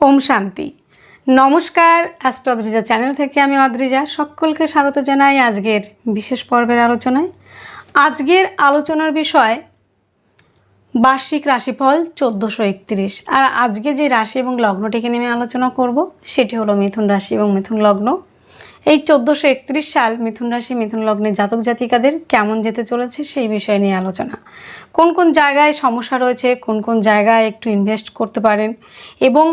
ওম শান্তি। নমস্কার astro Adrija channel থেকে আমি অদ্রিজা। সকলকে স্বাগত জানাই আজকের বিশেষ পর্বের আলোচনায়। আজকের আলোচনার বিষয়, বার্ষিক রাশিফল চোদ্দোশো একত্রিশ। আর আজকে যে রাশি এবং লগ্নটিকে নিয়ে আলোচনা করব, সেটি হলো মিথুন রাশি এবং মিথুন লগ্ন। এই চোদ্দোশো একত্রিশ সাল মিথুন রাশি, মিথুন লগ্নে জাতক জাতিকাদের কেমন যেতে চলেছে সেই বিষয় নিয়ে আলোচনা। কোন কোন জায়গায় সমস্যা রয়েছে, কোন কোন জায়গায় একটু ইনভেস্ট করতে পারেন এবং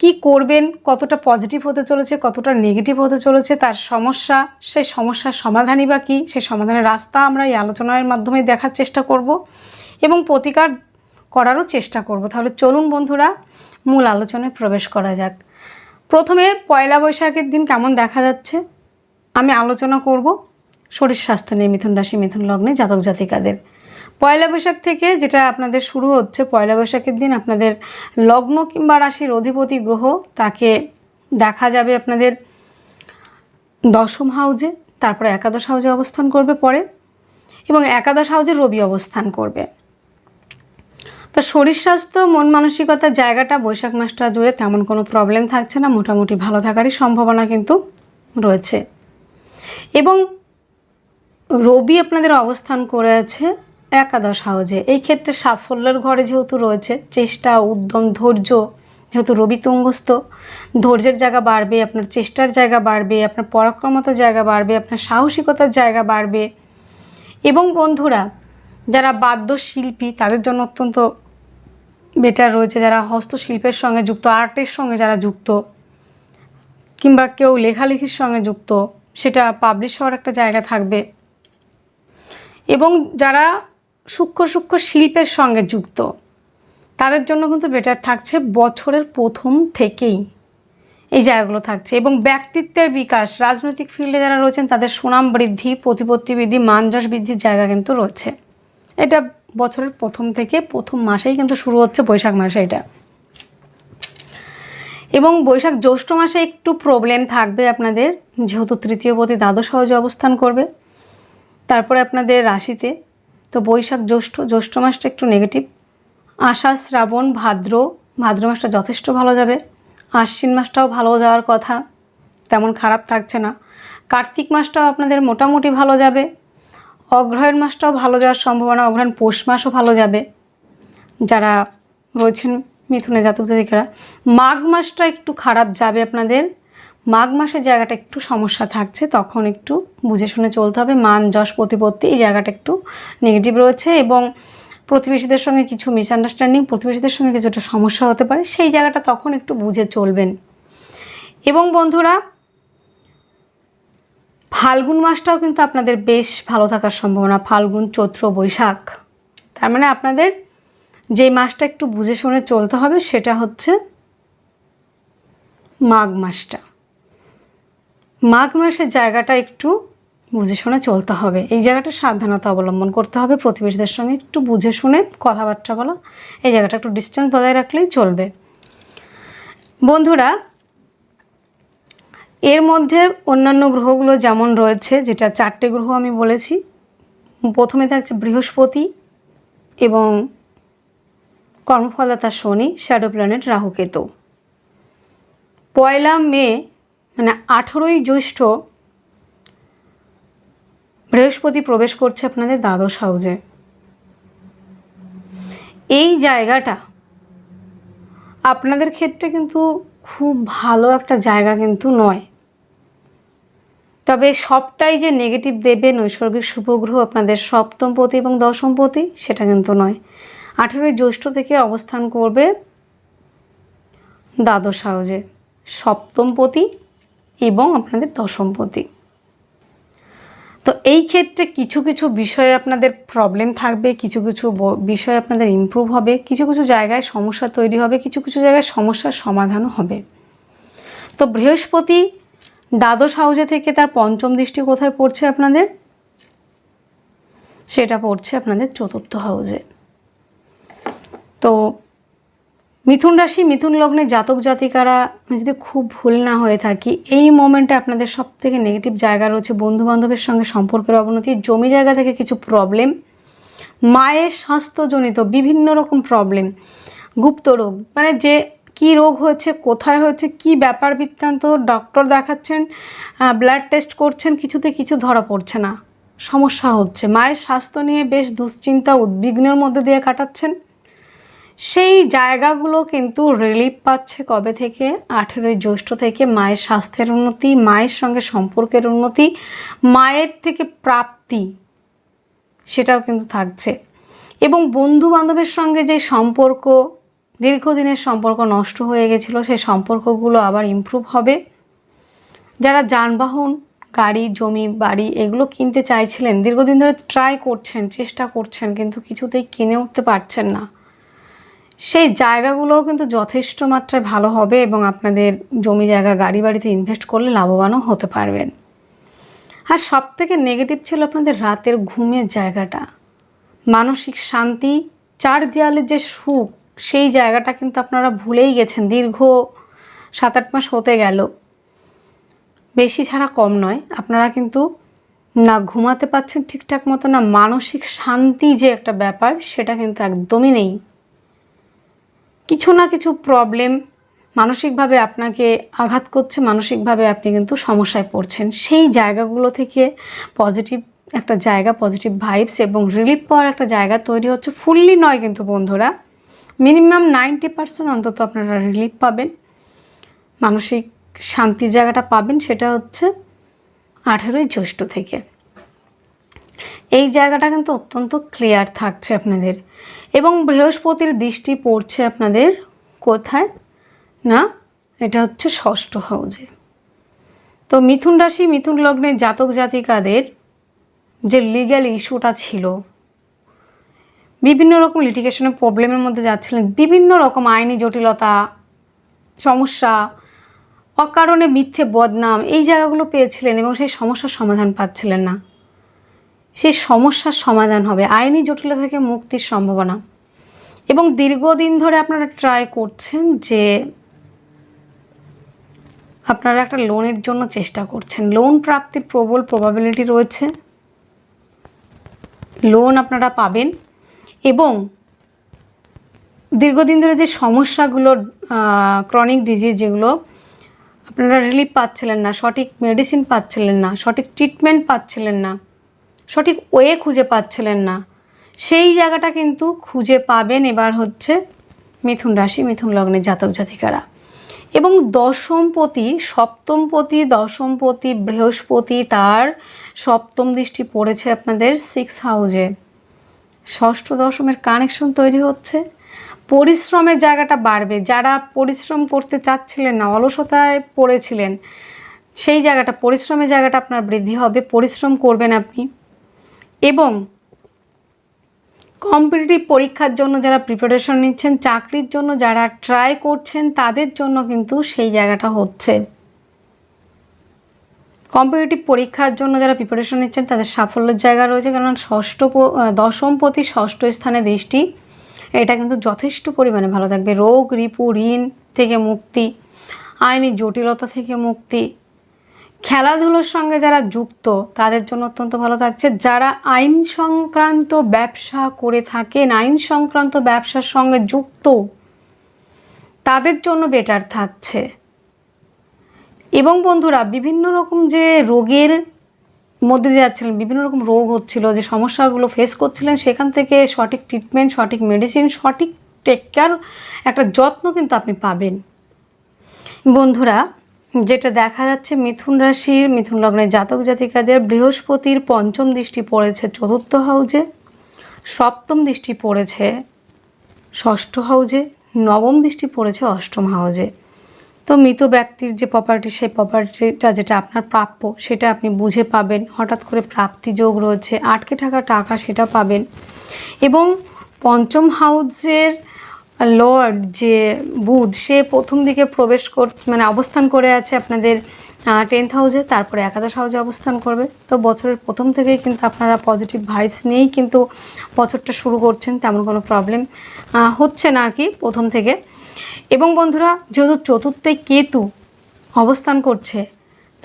কি করবেন, কতটা পজিটিভ হতে চলেছে, কতটা নেগেটিভ হতে চলেছে, তার সমস্যা, সেই সমস্যার সমাধানই বা কী, সেই সমাধানের রাস্তা আমরা এই আলোচনার মাধ্যমে দেখার চেষ্টা করব এবং প্রতিকার করারও চেষ্টা করব। তাহলে চলুন বন্ধুরা, মূল আলোচনায় প্রবেশ করা যাক। প্রথমে পয়লা বৈশাখের দিন কেমন দেখা যাচ্ছে? আমি আলোচনা করব শরীর স্বাস্থ্য নিয়ে মিথুন রাশি, মিথুন লগ্নে জাতক জাতিকাদের। পয়লা বৈশাখ থেকে যেটা আপনাদের শুরু হচ্ছে, পয়লা বৈশাখের দিন আপনাদের লগ্ন কিংবা রাশির অধিপতি গ্রহ, তাকে দেখা যাবে আপনাদের দশম হাউজে, তারপরে একাদশ হাউজে অবস্থান করবে পরে এবং একাদশ হাউজে রবি অবস্থান করবে। তো শরীর স্বাস্থ্য, মন মানসিকতার জায়গাটা বৈশাখ মাসটা জুড়ে তেমন কোনো প্রবলেম থাকছে না, মোটামুটি ভালো থাকারই সম্ভাবনা কিন্তু রয়েছে। এবং রবি আপনাদের অবস্থান করে আছে একাদশ হাউজে। এই ক্ষেত্রে সাফল্যের ঘরে যেহেতু রয়েছে, চেষ্টা, উদ্যম, ধৈর্য, যেহেতু রবি তুঙ্গস্থ, ধৈর্যের জায়গা বাড়বে, আপনার চেষ্টার জায়গা বাড়বে, আপনার পরাক্রমতার জায়গা বাড়বে, আপনার সাহসিকতার জায়গা বাড়বে। এবং বন্ধুরা, যারা বাদ্যশিল্পী, তাদের জন্য অত্যন্ত বেটার রয়েছে। যারা হস্তশিল্পের সঙ্গে যুক্ত আর্টের সঙ্গে যারা যুক্ত, কিংবা কেউ লেখালেখির সঙ্গে যুক্ত, সেটা পাবলিশ হওয়ার একটা জায়গা থাকবে। এবং যারা সূক্ষ্ম সূক্ষ্ম শিল্পের সঙ্গে যুক্ত। তাদের জন্য কিন্তু বেটার থাকছে বছরের প্রথম থেকেই এই জায়গাগুলো থাকছে এবং ব্যক্তিত্বের বিকাশ। রাজনৈতিক ফিল্ডে যারা রয়েছেন, তাদের সুনাম বৃদ্ধি, প্রতিপত্তি বৃদ্ধি মানযশ বৃদ্ধির জায়গা কিন্তু রয়েছে। এটা বছরের প্রথম থেকে প্রথম মাসেই কিন্তু শুরু হচ্ছে বৈশাখ মাসে এটা। এবং বৈশাখ জ্যৈষ্ঠ মাসে একটু প্রবলেম থাকবে আপনাদের, যেহেতু তৃতীয়পতি দ্বাদশ সহজে অবস্থান করবে। তারপরে আপনাদের রাশিতে তো বৈশাখ জ্যৈষ্ঠ জ্যৈষ্ঠ মাসটা একটু নেগেটিভ আষাঢ়, শ্রাবণ, ভাদ্র ভাদ্র মাসটা যথেষ্ট ভালো যাবে। আশ্বিন মাসটাও ভালো যাওয়ার কথা, তেমন খারাপ থাকছে না। কার্তিক মাসটাও আপনাদের মোটামুটি ভালো যাবে। অগ্রহায়ণ মাসটাও ভালো যাওয়ার সম্ভাবনা, অগ্রহায়ণ পৌষ মাসও ভালো যাবে। যারা রয়েছেন মিথুনে জাতক জাতিকারা, মাঘ মাসটা একটু খারাপ যাবে আপনাদের। মাঘ মাসের জায়গাটা একটু সমস্যা থাকছে, তখন একটু বুঝে শুনে চলতে হবে। মান যশ প্রতিপত্তি এই জায়গাটা একটু নেগেটিভ রয়েছে এবং প্রতিবেশীদের সঙ্গে কিছু মিসআন্ডারস্ট্যান্ডিং প্রতিবেশীদের সঙ্গে কিছুটা সমস্যা হতে পারে, সেই জায়গাটা তখন একটু বুঝে চলবেন। এবং বন্ধুরা, ফাল্গুন মাসটাও কিন্তু আপনাদের বেশ ভালো থাকার সম্ভাবনা, ফাল্গুন, চৈত্র, বৈশাখ। তার মানে আপনাদের যে মাসটা একটু বুঝে শুনে চলতে হবে, সেটা হচ্ছে মাঘ মাসটা। মাঘ মাসের জায়গাটা একটু বুঝে শুনে চলতে হবে। এই জায়গাটা সাবধানতা অবলম্বন করতে হবে। প্রতিবেশীদের সঙ্গে একটু বুঝে শুনে কথাবার্তা বলা, এই জায়গাটা একটু ডিস্টেন্স বজায় রাখলেই চলবে। বন্ধুরা, এর মধ্যে অন্যান্য গ্রহগুলো যেমন রয়েছে, যেটা চারটে গ্রহ আমি বলেছি, প্রথমে থাকছে বৃহস্পতি এবং কর্মফলদাতা শনি শ্যাডো প্ল্যানেট রাহুকেতু পয়লা মে মানে আঠেরোই জ্যৈষ্ঠ বৃহস্পতি প্রবেশ করছে আপনাদের দ্বাদশ হাউজে। এই জায়গাটা আপনাদের ক্ষেত্রে কিন্তু খুব ভালো একটা জায়গা কিন্তু নয়। তবে সবটাই যে নেগেটিভ দেবে নৈসর্গিক শুভগ্রহ আপনাদের সপ্তমপতি এবং দশমপতি, সেটা কিন্তু নয়। আঠেরোই জ্যৈষ্ঠ থেকে অবস্থান করবে দ্বাদশ হাউজে। সপ্তমপতি এবং আপনাদের দশমপতি তো এই ক্ষেত্রে কিছু কিছু বিষয়ে আপনাদের প্রবলেম থাকবে, কিছু কিছু বিষয়ে আপনাদের ইমপ্রুভ হবে, কিছু কিছু জায়গায় সমস্যা তৈরি হবে, কিছু কিছু জায়গায় সমস্যার সমাধানও হবে। তো বৃহস্পতি দ্বাদশ হাউজে থেকে তার পঞ্চম দৃষ্টি কোথায় পড়ছে আপনাদের? সেটা পড়ছে আপনাদের চতুর্থ হাউজে। তো মিথুন রাশি, মিথুন লগ্নে জাতক জাতিকারা যদি খুব ভুল না হয়ে থাকি, এই মোমেন্টে আপনাদের সব থেকে নেগেটিভ জায়গা রয়েছে বন্ধু বান্ধবের সঙ্গে সম্পর্কের অবনতি, জমি জায়গা থেকে কিছু প্রবলেম মায়ের স্বাস্থ্যজনিত বিভিন্ন রকম প্রবলেম গুপ্ত রোগ মানে যে কি রোগ হয়েছে, কোথায় হয়েছে, কি ব্যাপার বৃত্তান্ত ডক্টর দেখাচ্ছেন ব্লাড টেস্ট করছেন, কিছুতে কিছু ধরা পড়ছে না, সমস্যা হচ্ছে। মায়ের স্বাস্থ্য নিয়ে বেশ দুশ্চিন্তা, উদ্বিগ্নের মধ্যে দিয়ে কাটাচ্ছেন। সেই জায়গাগুলো কিন্তু রিলিফ পাচ্ছে কবে থেকে? আঠেরোই জ্যৈষ্ঠ থেকে মায়ের স্বাস্থ্যের উন্নতি, মায়ের সঙ্গে সম্পর্কের উন্নতি, মায়ের থেকে প্রাপ্তি সেটাও কিন্তু থাকছে। এবং বন্ধু বান্ধবের সঙ্গে যে সম্পর্ক, দীর্ঘদিনের সম্পর্ক নষ্ট হয়ে গেছিল, সেই সম্পর্কগুলো আবার ইমপ্রুভ হবে। যারা যানবাহন, গাড়ি, জমি, বাড়ি এগুলো কিনতে চাইছিলেন, দীর্ঘদিন ধরে ট্রাই করছেন, চেষ্টা করছেন, কিন্তু কিছুতেই কিনে উঠতে পারছেন না। সেই জায়গাগুলোও কিন্তু যথেষ্ট মাত্রায় ভালো হবে এবং আপনাদের জমি জায়গা, গাড়ি বাড়িতে ইনভেস্ট করলে লাভবানও হতে পারবেন। আর সব থেকে নেগেটিভ ছিল আপনাদের রাতের ঘুমের জায়গাটা। মানসিক শান্তি, চার দেয়ালের যে সুখ, সেই জায়গাটা কিন্তু আপনারা ভুলেই গেছেন। দীর্ঘ সাত আট মাস হতে গেল। বেশি ছাড়া কম নয়। আপনারা কিন্তু না ঘুমাতে পাচ্ছেন ঠিকঠাক মতো, না মানসিক শান্তি যে একটা ব্যাপার, সেটা কিন্তু একদমই নেই। কিছু না কিছু প্রবলেম মানসিকভাবে আপনাকে আঘাত করছে, মানসিকভাবে আপনি কিন্তু সমস্যায় পড়ছেন। সেই জায়গাগুলো থেকে পজিটিভ একটা জায়গা পজিটিভ ভাইবস এবং রিলিফ পাওয়ার একটা জায়গা তৈরি হচ্ছে ফুললি নয় কিন্তু বন্ধুরা। মিনিমাম নাইনটি পার্সেন্ট অন্তত আপনারা রিলিফ পাবেন। মানসিক শান্তির জায়গাটা পাবেন, সেটা হচ্ছে আঠেরোই জ্যৈষ্ঠ থেকে। এই জায়গাটা কিন্তু অত্যন্ত ক্লিয়ার থাকছে আপনাদের। এবং বৃহস্পতির দৃষ্টি পড়ছে আপনাদের কোথায়? না, এটা হচ্ছে ষষ্ঠ হাউজে। তো মিথুন রাশি, মিথুন লগ্নে জাতক জাতিকাদের যে লিগ্যাল ইস্যুটা ছিল, বিভিন্ন রকম লিটিগেশনের প্রবলেমের মধ্যে যাচ্ছিলেন, বিভিন্ন রকম আইনি জটিলতা, সমস্যা, অকারণে মিথ্যে বদনাম, এই জায়গাগুলো পেয়েছিলেন এবং সেই সমস্যার সমাধান পাচ্ছিলেন না। সেই সমস্যার সমাধান হবে, আইনি জটিলতা থেকে মুক্তির সম্ভাবনা। এবং দীর্ঘদিন ধরে আপনারা ট্রাই করছেন যে আপনারা একটা লোনের জন্য চেষ্টা করছেন। লোন প্রাপ্তির প্রবল প্রবাবিলিটি রয়েছে। লোন আপনারা পাবেন এবং দীর্ঘদিন ধরে যে সমস্যাগুলো ক্রনিক ডিজিজ যেগুলো, আপনারা রিলিফ পাচ্ছিলেন না, সঠিক মেডিসিন পাচ্ছিলেন না, সঠিক ট্রিটমেন্ট পাচ্ছিলেন না। সঠিক ওয়ে খুঁজে পাচ্ছিলেন না। সেই জায়গাটা কিন্তু খুঁজে পাবেন এবার হচ্ছে মিথুন রাশি, মিথুন লগ্নের জাতক জাতিকারা। এবং দশমপতি সপ্তমপতি দশমপতি বৃহস্পতি তার সপ্তম দৃষ্টি পড়েছে আপনাদের সিক্স হাউজে ষষ্ঠ, দশমের কানেকশন তৈরি হচ্ছে। পরিশ্রমের জায়গাটা বাড়বে। যারা পরিশ্রম করতে চাচ্ছিলেন না, অলসতায় পড়েছিলেন, সেই জায়গাটা, পরিশ্রমের জায়গাটা আপনার বৃদ্ধি হবে। পরিশ্রম করবেন আপনি। এবং কম্পিটিটিভ পরীক্ষার জন্য যারা প্রিপারেশন নিচ্ছেন, চাকরির জন্য যারা ট্রাই করছেন, তাদের জন্য কিন্তু সেই জায়গাটা হচ্ছে। কম্পিটিটিভ পরীক্ষার জন্য যারা প্রিপারেশন নিচ্ছেন, তাদের সাফল্যের জায়গা রয়েছে কারণ ষষ্ঠ দশম প্রতি ষষ্ঠ স্থানে দৃষ্টি, এটা কিন্তু যথেষ্ট পরিমাণে ভালো থাকবে। রোগ, রিপু, ঋণ থেকে মুক্তি, আইনি জটিলতা থেকে মুক্তি খেলাধুলোর সঙ্গে যারা যুক্ত, তাদের জন্য অত্যন্ত ভালো থাকছে। যারা আইন সংক্রান্ত ব্যবসা করে থাকেন, আইন সংক্রান্ত ব্যবসার সঙ্গে যুক্ত, তাদের জন্য বেটার থাকছে। এবং বন্ধুরা, বিভিন্ন রকম যে রোগের মধ্যে যাচ্ছিলেন, বিভিন্ন রকম রোগ হচ্ছিল, যে সমস্যাগুলো ফেস করছিলেন, সেখান থেকে সঠিক ট্রিটমেন্ট সঠিক মেডিসিন সঠিক টেক কেয়ার একটা যত্ন কিন্তু আপনি পাবেন। বন্ধুরা যেটা দেখা যাচ্ছে মিথুন রাশির, মিথুন লগ্নের জাতক জাতিকাদের বৃহস্পতির পঞ্চম দৃষ্টি পড়েছে চতুর্থ হাউজে, সপ্তম দৃষ্টি পড়েছে ষষ্ঠ হাউজে, নবম দৃষ্টি পড়েছে অষ্টম হাউজে। তো মৃত ব্যক্তির যে প্রপার্টি সেই প্রপার্টিটা যেটা আপনার প্রাপ্য, সেটা আপনি বুঝে পাবেন। হঠাৎ করে প্রাপ্তি যোগ রয়েছে, আটকে থাকা টাকা সেটা পাবেন। এবং পঞ্চম হাউসের লর্ড যে বুধ, সে প্রথম দিকে প্রবেশ কর মানে অবস্থান করে আছে আপনাদের টেন্থ হাউসে তারপরে একাদশ হাউসে অবস্থান করবে। তো বছরের প্রথম থেকেই কিন্তু আপনারা পজিটিভ ভাইবস নিয়েই কিন্তু বছরটা শুরু করছেন, তেমন কোনো প্রবলেম হচ্ছে না আর কি প্রথম থেকে। এবং বন্ধুরা, যেহেতু চতুর্থে কেতু অবস্থান করছে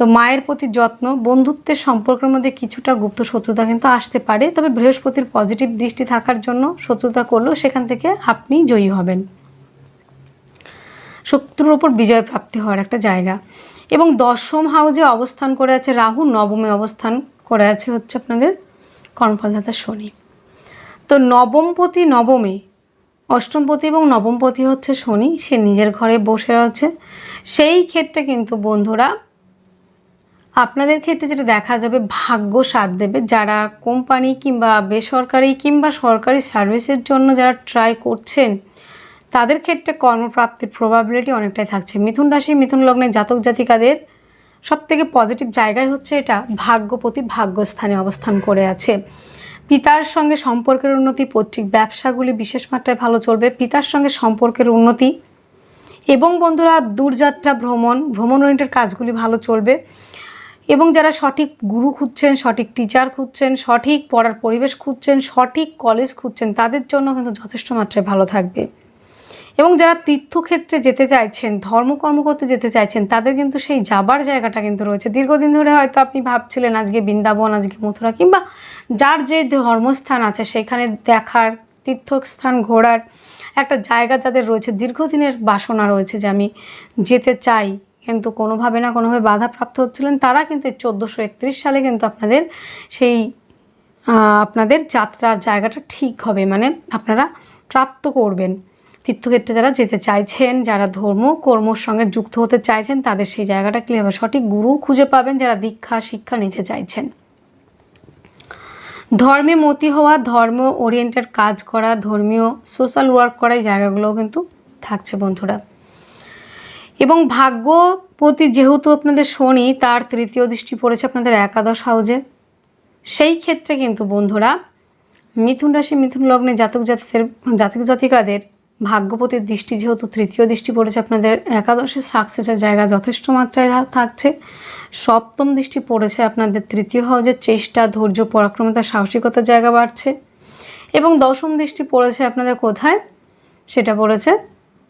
তো মায়ের প্রতি যত্ন, বন্ধুত্বের সম্পর্কের মধ্যে কিছুটা গুপ্ত শত্রুতা কিন্তু আসতে পারে, তবে বৃহস্পতির পজিটিভ দৃষ্টি থাকার জন্য শত্রুতা করলেও সেখান থেকে আপনি জয়ী হবেন। শত্রুর ওপর বিজয় প্রাপ্তি হওয়ার একটা জায়গা। এবং দশম হাউজে অবস্থান করে আছে রাহু, নবমে অবস্থান করে আছে হচ্ছে আপনাদের কর্মফলদাতা শনি। তো নবমপতি, নবমে, অষ্টমপতি এবং নবমপতি হচ্ছে শনি, সে নিজের ঘরে বসে আছে সেই ক্ষেত্রে কিন্তু বন্ধুরা আপনাদের ক্ষেত্রে যেটা দেখা যাবে, ভাগ্য সাথ দেবে। যারা কোম্পানি কিংবা বেসরকারি কিংবা সরকারি সার্ভিসের জন্য যারা ট্রাই করছেন, তাদের ক্ষেত্রে কর্মপ্রাপ্তির প্রবাবিলিটি অনেকটাই থাকছে। মিথুন রাশি, মিথুন লগ্নের জাতক জাতিকাদের সব থেকে পজিটিভ জায়গায় হচ্ছে এটা ভাগ্যপতি ভাগ্যস্থানে অবস্থান করে আছে। পিতার সঙ্গে সম্পর্কের উন্নতি, পৈতৃক ব্যবসাগুলি বিশেষ মাত্রায় ভালো চলবে। পিতার সঙ্গে সম্পর্কের উন্নতি এবং বন্ধুরা, দূরযাত্রা, ভ্রমণ ভ্রমণ ওরিয়েন্টেড কাজগুলি ভালো চলবে। এবং যারা সঠিক গুরু খুঁজছেন, সঠিক টিচার খুঁজছেন, সঠিক পড়ার পরিবেশ খুঁজছেন, সঠিক কলেজ খুঁজছেন, তাদের জন্য কিন্তু যথেষ্ট মাত্রায় ভালো থাকবে। এবং যারা তীর্থক্ষেত্রে যেতে চাইছেন, ধর্মকর্ম করতে যেতে চাইছেন, তাদের কিন্তু সেই যাবার জায়গাটা কিন্তু রয়েছে। দীর্ঘদিন ধরে হয়তো আপনি ভাবছিলেন আজকে বৃন্দাবন, আজকে মথুরা, কিংবা যার যে ধর্মস্থান আছে, সেখানে দেখার, তীর্থস্থান ঘোরার একটা জায়গা যাদের রয়েছে, দীর্ঘদিনের বাসনা রয়েছে যে আমি যেতে চাই। কিন্তু কোনোভাবে না কোনোভাবে বাধাপ্রাপ্ত হচ্ছিলেন তারা, কিন্তু চোদ্দোশো একত্রিশ সালে কিন্তু আপনাদের সেই আপনাদের যাত্রার জায়গাটা ঠিক হবে। মানে আপনারা প্রাপ্ত করবেন। তীর্থক্ষেত্রে যারা যেতে চাইছেন, যারা ধর্ম কর্মর সঙ্গে যুক্ত হতে চাইছেন, তাদের সেই জায়গাটা ক্লিয়ার হবে সঠিক গুরু খুঁজে পাবেন যারা দীক্ষা, শিক্ষা নিতে চাইছেন। ধর্মে মতি হওয়া, ধর্ম ওরিয়েন্টেড কাজ করা, ধর্মীয় সোশ্যাল ওয়ার্ক করা, এই জায়গাগুলোও কিন্তু থাকছে বন্ধুরা। এবং ভাগ্যপতি যেহেতু আপনাদের শনি, তার তৃতীয় দৃষ্টি পড়েছে আপনাদের একাদশ হাউজে। সেই ক্ষেত্রে কিন্তু বন্ধুরা, মিথুন রাশি, মিথুন লগ্নে জাতক জাতিদের, জাতক জাতিকাদের ভাগ্যপতির দৃষ্টি যেহেতু তৃতীয় দৃষ্টি পড়েছে আপনাদের একাদশের সাকসেসের জায়গা যথেষ্ট মাত্রায় থাকছে। সপ্তম দৃষ্টি পড়েছে আপনাদের তৃতীয় হাউজের, চেষ্টা, ধৈর্য, পরাক্রমতা, সাহসিকতার জায়গা বাড়ছে। এবং দশম দৃষ্টি পড়েছে আপনাদের কোথায়? সেটা পড়েছে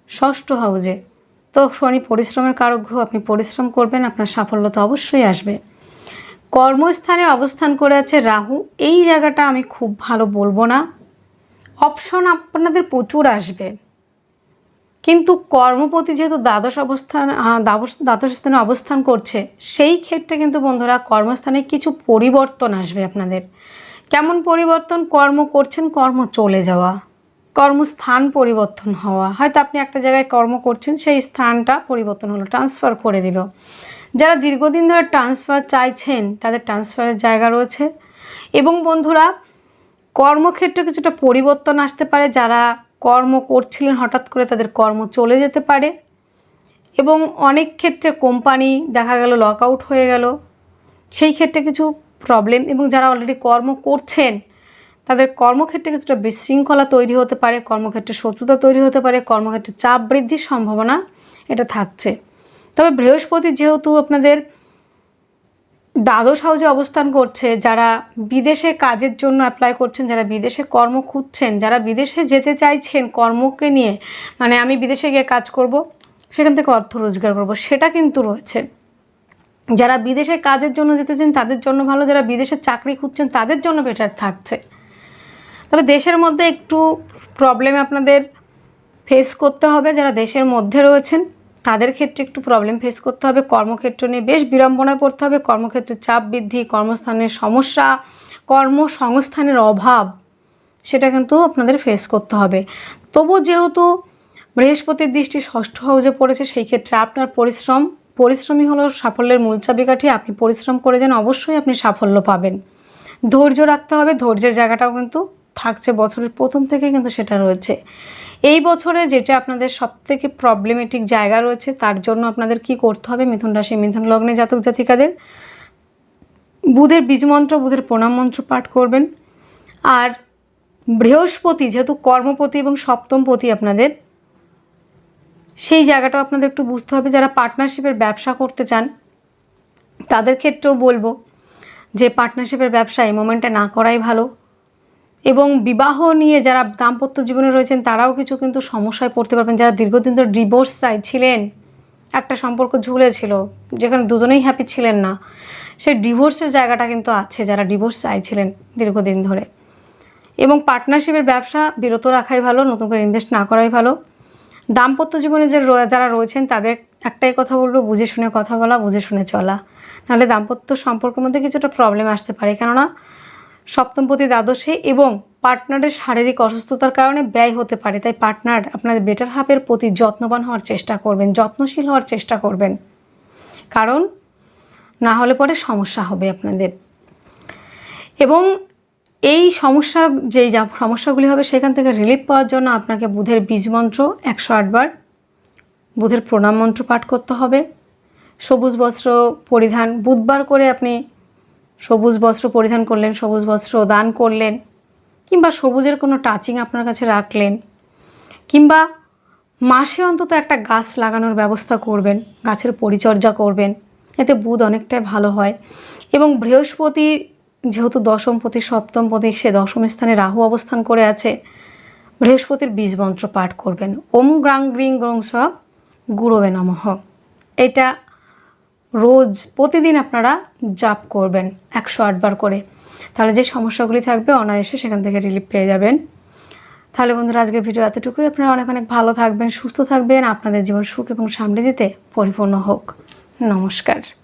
ষষ্ঠ হাউজে। তো শনি পরিশ্রমের কারক গ্রহ, আপনি পরিশ্রম করবেন, আপনার সাফল্যতা অবশ্যই আসবে। কর্মস্থানে অবস্থান করে আছে রাহু, এই জায়গাটা আমি খুব ভালো বলব না। অপশন আপনাদের প্রচুর আসবে। কিন্তু কর্মপতি যেহেতু দ্বাদশ অবস্থান দ্বাদশ স্থানে অবস্থান করছে, সেই ক্ষেত্রে কিন্তু বন্ধুরা কর্মস্থানে কিছু পরিবর্তন আসবে আপনাদের। কেমন পরিবর্তন? কর্ম করছেন, কর্ম চলে যাওয়া। কর্মস্থান পরিবর্তন হওয়া। হয়তো আপনি একটা জায়গায় কর্ম করছেন, সেই স্থানটা পরিবর্তন হলো ট্রান্সফার করে দিল। যারা দীর্ঘদিন ধরে ট্রান্সফার চাইছেন, তাদের ট্রান্সফারের জায়গা রয়েছে। এবং বন্ধুরা, কর্মক্ষেত্রে কিছুটা পরিবর্তন আসতে পারে। যারা কর্ম করছিলেন, হঠাৎ করে তাদের কর্ম চলে যেতে পারে। এবং অনেক ক্ষেত্রে কোম্পানি দেখা গেল লক আউট হয়ে গেল। সেই ক্ষেত্রে কিছু প্রবলেম এবং যারা অলরেডি কর্ম করছেন তাদের কর্মক্ষেত্রে কিছুটা বিশৃঙ্খলা তৈরি হতে পারে, কর্মক্ষেত্রে শত্রুতা তৈরি হতে পারে, কর্মক্ষেত্রে চাপ বৃদ্ধির সম্ভাবনা এটা থাকছে। তবে বৃহস্পতি যেহেতু আপনাদের দ্বাদশ হাউজে অবস্থান করছে, যারা বিদেশে কাজের জন্য অ্যাপ্লাই করছেন, যারা বিদেশে কর্ম খুঁজছেন, যারা বিদেশে যেতে চাইছেন কর্মকে নিয়ে মানে আমি বিদেশে গিয়ে কাজ করব, সেখান থেকে অর্থ রোজগার করব, সেটা কিন্তু রয়েছে। যারা বিদেশে কাজের জন্য যেতেছেন তাদের জন্য ভালো, যারা বিদেশে চাকরি খুঁজছেন, তাদের জন্য বেটার থাকছে। তবে দেশের মধ্যে একটু প্রবলেম আপনাদের ফেস করতে হবে, যারা দেশের মধ্যে রয়েছেন, তাদের ক্ষেত্রে একটু প্রবলেম ফেস করতে হবে। কর্মক্ষেত্র নিয়ে বেশ বিড়ম্বনায় পড়তে হবে। কর্মক্ষেত্রে চাপ বৃদ্ধি, কর্মস্থানের সমস্যা, কর্মসংস্থানের অভাব, সেটা কিন্তু আপনাদের ফেস করতে হবে। তবু যেহেতু বৃহস্পতির দৃষ্টি ষষ্ঠ হাউজে পড়েছে, সেই ক্ষেত্রে আপনার পরিশ্রম, পরিশ্রমই হলো সাফল্যের মূল চাবিকাঠি। আপনি পরিশ্রম করে যান, অবশ্যই আপনি সাফল্য পাবেন। ধৈর্য রাখতে হবে, ধৈর্যের জায়গাটাও কিন্তু থাকছে বছরের প্রথম থেকে কিন্তু সেটা রয়েছে। এই বছরে যেটা আপনাদের সব থেকে প্রবলেমেটিক জায়গা রয়েছে, তার জন্য আপনাদের কি করতে হবে? মিথুন রাশি, মিথুন লগ্নে জাতক জাতিকাদের বুধের বীজমন্ত্র বুধের প্রণাম মন্ত্র পাঠ করবেন। আর বৃহস্পতি যেহেতু কর্মপতি এবং সপ্তমপতি আপনাদের, সেই জায়গাটাও আপনাদের একটু বুঝতে হবে। যারা পার্টনারশিপের ব্যবসা করতে চান, তাদের ক্ষেত্রেও বলব যে পার্টনারশিপের ব্যবসা এই মোমেন্টে না করাই ভালো। এবং বিবাহ নিয়ে যারা দাম্পত্য জীবনে রয়েছেন, তারাও কিছু কিন্তু সমস্যায় পড়তে পারবেন। যারা দীর্ঘদিন ধরে ডিভোর্স চাইছিলেন একটা সম্পর্ক ঝুলেছিল যেখানে দুজনেই হ্যাপি ছিলেন না, সেই ডিভোর্সের জায়গাটা কিন্তু আছে যারা ডিভোর্স চাইছিলেন দীর্ঘদিন ধরে। এবং পার্টনারশিপের ব্যবসা বিরত রাখাই ভালো, নতুন করে ইনভেস্ট না করাই ভালো। দাম্পত্য জীবনে যে যারা রয়েছেন, তাদের একটাই কথা বলব, বুঝে শুনে কথা বলা, বুঝে শুনে চলা। নাহলে দাম্পত্য সম্পর্কের মধ্যে কিছুটা প্রবলেম আসতে পারে। কেননা সপ্তমপতি দ্বাদশে এবং পার্টনারের শারীরিক অসুস্থতার কারণে ব্যয় হতে পারে, তাই পার্টনার আপনাদের বেটার হাফের প্রতি যত্নবান হওয়ার চেষ্টা করবেন, যত্নশীল হওয়ার চেষ্টা করবেন। কারণ না হলে পরে সমস্যা হবে আপনাদের। এবং এই সমস্যা, যেই যা সমস্যাগুলি হবে সেখান থেকে রিলিফ পাওয়ার জন্য আপনাকে বুধের বীজ মন্ত্র একশো আটবার বুধের প্রণাম মন্ত্র পাঠ করতে হবে। সবুজ বস্ত্র পরিধান, বুধবার করে আপনি সবুজ বস্ত্র পরিধান করলেন, সবুজ বস্ত্র দান করলেন, কিংবা সবুজের কোনো টাচিং আপনার কাছে রাখলেন, কিংবা মাসে অন্তত একটা গাছ লাগানোর ব্যবস্থা করবেন, গাছের পরিচর্যা করবেন, এতে বুধ অনেকটাই ভালো হয়। এবং বৃহস্পতি যেহেতু দশমপতি সপ্তমপতি সে দশম স্থানে রাহু অবস্থান করে আছে, বৃহস্পতির বীজ মন্ত্র পাঠ করবেন। ওম গ্রাং গ্রিং গ্রং স গুরবে নমঃ। এটা রোজ প্রতিদিন আপনারা জাপ করবেন একশো আটবার করে। তাহলে যে সমস্যাগুলি থাকবে অনায়াসে সেখান থেকে রিলিফ পেয়ে যাবেন। তাহলে বন্ধুরা, আজকের ভিডিও এতটুকুই। আপনারা অনেক অনেক ভালো থাকবেন, সুস্থ থাকবেন। আপনাদের জীবন সুখ এবং সামনে দিতে পরিপূর্ণ হোক। নমস্কার।